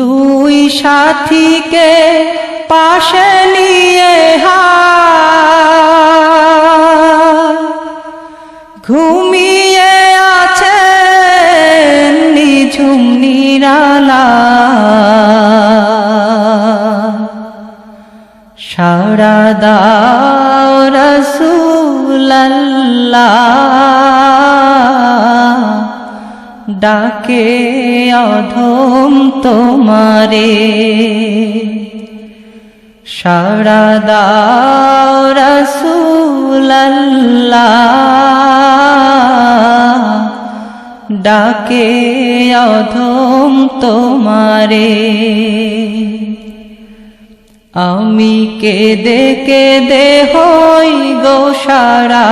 দুই সাথীকে পাশে নিয়ে হা ঘুমিয়ে আছে নিঝুম নিরালা। সারা দাও রসুল্লাহ ডাকে অধম তোমারে। সারা রসুল্লাহ ডাকে অধম তোমারে। আমি কেদে কেদে হই গো সারা।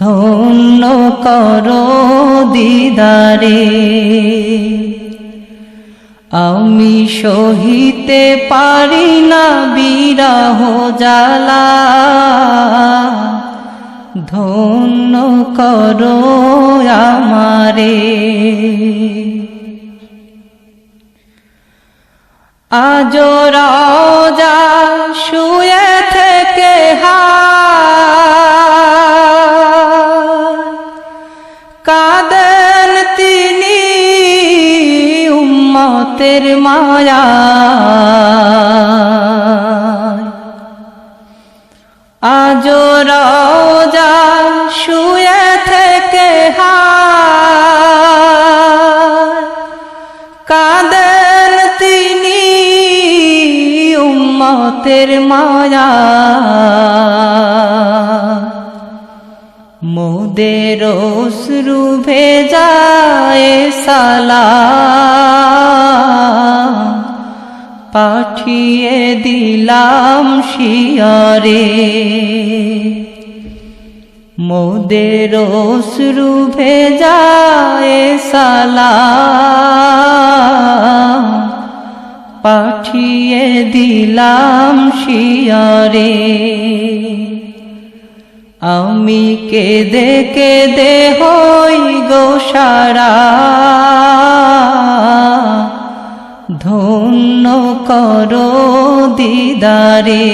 ধন্য করো দিদারে। আমি সহিতে পারি না বিরহ জালা ধন্য করো আমারে। আজ উম্মতের মায়া। আজ রাজা শুয়ে থেকে কাদের তিনি উম্মতের মায়া। মোদের অশ্রু ভেজায় সালা। পাঠিয়ে দিলাম শিয়রে। মোদের অশ্রু ভেজায় সালা। পাঠিয়ে দিলাম শিয়রে। আমি কেদে কেদে হই গো করো দিদারে।